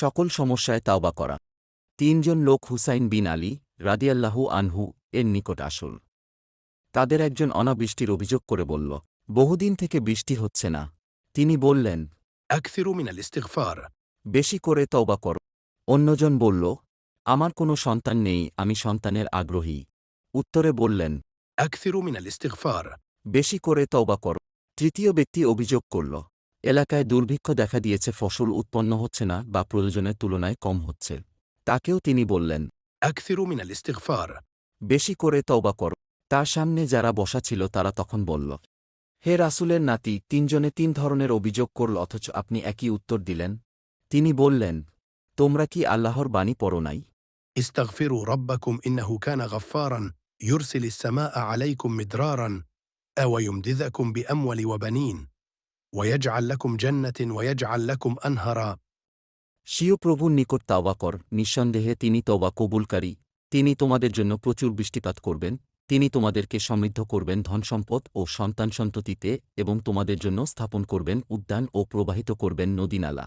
সকল সমস্যায় তাওবা করা। তিনজন লোক হুসাইন বিন আলী রাদিয়াল্লাহু আনহু এর নিকট আসল। তাদের একজন অনাবৃষ্টির অভিযোগ করে বলল বহুদিন থেকে বৃষ্টি হচ্ছে না। তিনি বললেন বেশি করে তওবা কর। অন্যজন বলল আমার কোনো সন্তান নেই আমি সন্তানের আগ্রহী। উত্তরে বললেন বেশি করে তওবা কর। তৃতীয় ব্যক্তি অভিযোগ করল এলাকায় দুর্ভিক্ষ দেখা দিয়েছে ফসল উৎপন্ন হচ্ছে না বা প্রয়োজনের তুলনায় কম হচ্ছে। তাকেও তিনি বললেন বেশি করে তওবা কর। তার সামনে যারা বসা ছিল তারা তখন বলল হে রাসুলের নাতি তিনজনে তিন ধরনের অভিযোগ করল অথচ আপনি একই উত্তর দিলেন। তিনি বললেন তোমরা কি আল্লাহর বাণী পড়ো নাই? ইস্তাগফিরু রব্বাকুম আলাইকুম মিদরারান ওয়া ويجعل لكم جنة ويجعل لكم أنهرا স্বীয় প্রভুর নিকট তাওবা কর নিঃসন্দেহে তিনি তওবা কবুলকারী তিনি তোমাদের জন্য প্রচুর বৃষ্টিপাত করবেন তিনি তোমাদেরকে সমৃদ্ধ করবেন ধনসম্পদ ও সন্তান সন্ততিতে এবং তোমাদের জন্য স্থাপন করবেন উদ্যান ও প্রবাহিত করবেন নদীনালা